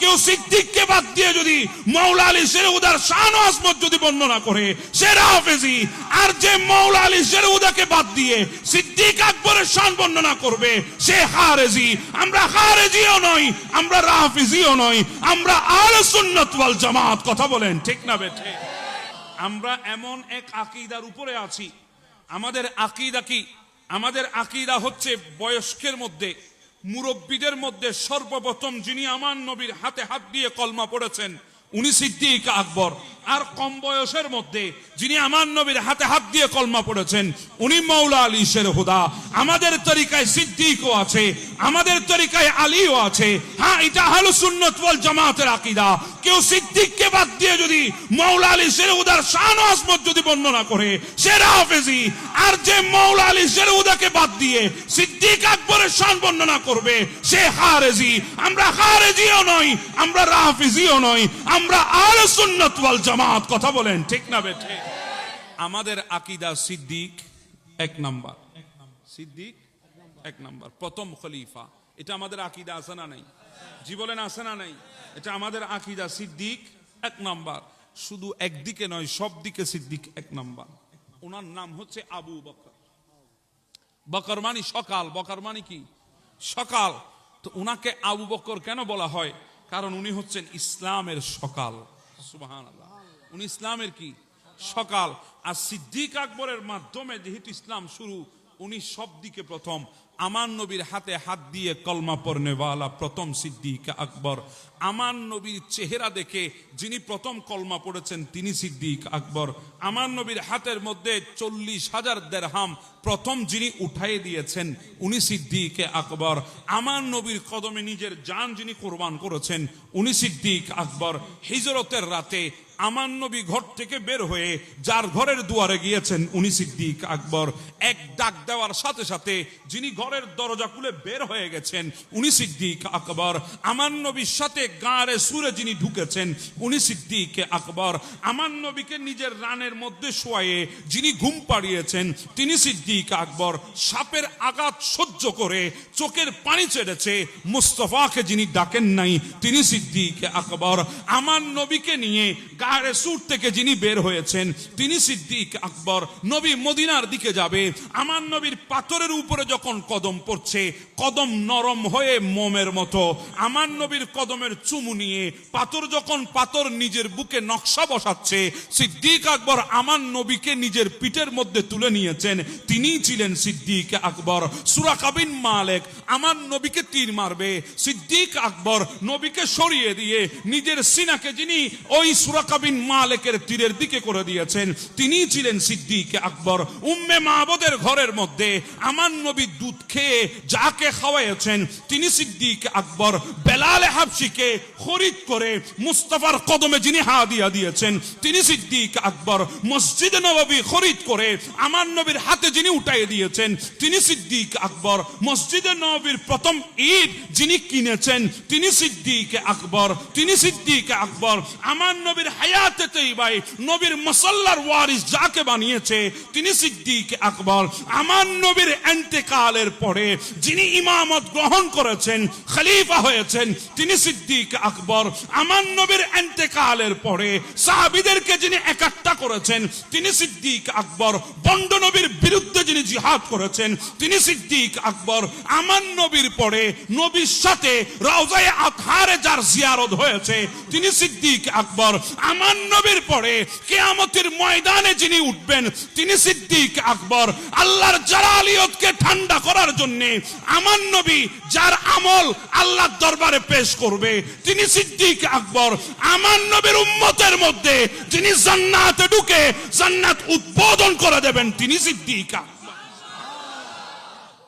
কেউ সিদ্দিককে বাদ দিয়ে যদি মৌলা আলী শেরউদার শান আসমত যদি বর্ণনা করে সেরা হাফেজি আর যে মৌলা আলী শেরউদাকে বাদ দিয়ে সিদ্দিক আকবরের শান বর্ণনা করবে, সে হারেজি আমরা হারেজিও নই, আমরা রাফিজিও নই, আমরা আলে সুন্নাত ওয়াল জামাত, কথা বলেন ঠিক না বেঠে? আমরা এমন এক আকিদার উপরে আছি। আমাদের আকিদা কি? আমাদের আকিদা হচ্ছে বয়স্কের মধ্যে মুরব্বীদের মধ্যে সর্বপ্রথম যিনি আমার নবীর হাতে হাত দিয়ে কলমা পড়েছেন, উনি সিদ্দিক আকবর। আর কম বয়সের মধ্যে যিনি আমার নবীর হাতে হাত দিয়ে কলমা পড়েছেন, উনি মৌলা আলী শের হুদা। আমাদের তরিকায় সিদ্দিকও আছে, আমাদের তরিকায় আলীও আছে। হ্যাঁ এটা হলো সুন্নত ওয়াল জামাতের আকিদা। কেউ সিদ্দিককে বাদ দিয়ে যদি মৌলা আলী শের হুদার শান ও আসমত যদি বর্ণনা করে, সেরা হাফেজি। আর যে মৌলা আলী শের হুদাকে বাদ দিয়ে সিদ্দিক আকবরের শান বর্ণনা করবে, সে হারেজি আমরা হারেজিও নই, আমরা রাফিজিও নই, আমরা আলে সুন্নত ওয়াল জামাত। কথা বলেন, ঠিক না বেঠে? আমাদের আকিদা সিদ্দিক, এক নাম্বার। সিদ্দিক, এক নাম্বার। প্রথম খলিফা। এটা আমাদের আকিদা আছে না নাই? জি বলেন আছে না নাই। এটা আমাদের আকিদা, সিদ্দিক এক নাম্বার। শুধু একদিকে নয় সব দিকে সিদ্দিক এক নাম্বার। ওনার নাম হচ্ছে আবু বকর। বকর মানে সকাল, বকর মানে কি? সকাল। তো উনাকে আবু বকর কেন বলা হয়? কারণ উনি হচ্ছেন ইসলামের সকাল। সুবাহান উনি ইসলামের কি? সকাল। আর সিদ্দিক আকবরের মাধ্যমে যেহেতু ইসলাম শুরু উনি সব দিকে প্রথম। আমার নবীর হাতে হাত দিয়ে কলমা পড়নেওয়ালা প্রথম সিদ্দিক আকবর। আমার নবীর চেহারা দেখে যিনি প্রথম কলমা পড়েছেন তিনি সিদ্দিক আকবর। আমার নবীর হাতের মধ্যে চল্লিশ হাজার দেড়হাম প্রথম যিনি উঠাই দিয়েছেন, উনি সিদ্দিক আকবর। আমার নবীর কদমে নিজের যান যিনি কোরবান করেছেন, উনি সিদ্দিক আকবর। হিজরতের রাতে আমার নবী ঘর থেকে বের হয়ে যার ঘরের দুয়ারে গিয়েছেন, উনি সিদ্দিক আকবর। এক ডাক দেওয়ার সাথে সাথে যিনি ঘরের দরজা খুলে বের হয়ে গেছেন, উনি সিদ্দিক আকবর। আমার নবীর সাথে গাঁড়ে সুরে যিনি ঢুকেছেন, উনি সিদ্দিক আকবর। আমার নবীকে নিজের রানের মধ্যে শোয়ে যিনি ঘুম পাড়িয়েছেন, তিনি সিদ্দিক আকবর। সাপের আঘাত সহ্য করে চোখের পানি ছেড়েছে, মুস্তফাকে যিনি ডাকেন নাই, তিনি সিদ্দিক আকবর। আমার নবীকে নিয়ে গায়ে সুর থেকে যিনি বের হয়েছেন, তিনি সিদ্দিক আকবর। নবী মদিনার দিকে যাবে। আমার নবীর পাথরের উপরে যখন কদম পড়ছে, কদম নরম হয়ে মোমের মতো। আমার নবীর কদমের চুমু নিয়ে পাথর যখন পাথর নিজের বুকে নকশা বসাচ্ছে, সিদ্দিক আকবর আমার নবীকে নিজের পিঠের মধ্যে তুলে নিয়েছেন। তিনিই ছিলেন সিদ্দিক আকবর। সুরাকাবিন মালেক আমার নবীকে তীর মারবে। সিদ্দিক আকবর নবীকে সরিয়ে দিয়ে নিজের সিনাকে যিনি ওই সুরাকাবিন মালেকের তীরের দিকে করে দিয়েছেন। তিনিই ছিলেন সিদ্দিক আকবর। উম্মে মাহবুদের ঘরের মধ্যে আমার নবী দুধ খেয়ে যাকে খাওয়াইছেন তিনি সিদ্দিক আকবর। বেলাল হাবসিকে খরিদ করে মুস্তাফার কদমে যিনি হা দিয়া দিয়েছেন, তিনি সিদ্দিক আকবর। মসজিদ নবী খরিদ করে আমার নবীর হাতে যিনি উঠাই দিয়েছেন, তিনি সিদ্দিক আকবর। মসজিদ নবীর প্রথম ঈদ যিনি কিনেছেন, তিনি সিদ্দিক আকবর। তিনি সিদ্দিক আকবর। আমার নবীর হায়াতে তৈবাই নবীর মসল্লার ওয়ারিস যাকে বানিয়েছে, তিনি সিদ্দিক আকবর। আমার নবীর এন্তেকালের পরে যিনি ইমামত গ্রহণ করেছেন, খলিফা হয়েছেন, তিনি সিদ্দিক আকবর। আমার নবীর এন্তেকালের পরে সাহাবিদেরকে যিনি একাত্তা করেছেন, তিনি সিদ্দিক আকবর। বন্ড নবীর বিরুদ্ধে যিনি জিহাদ করেছেন, তিনি সিদ্দিক আকবর। আমার নবীর পরে নবীর সাথে রওজায় আতহারে যার জিয়ারত হয়েছে, তিনি সিদ্দিক আকবর। আমার নবীর পরে কেয়ামতের ময়দানে যিনি উঠবেন, তিনি সিদ্দিক আকবর। আল্লাহর জালালিয়তকে ঠান্ডা করার জন্য আমার নবী যার আমল আল্লাহর দরবারে পেশ করবে, তিনি সিদ্দিক আকবর। আমার নবীর উম্মতের মধ্যে যিনি জান্নাতে ঢুকে জান্নাত উদ্বোধন করে দেবেন, তিনি সিদ্দিক আকবর।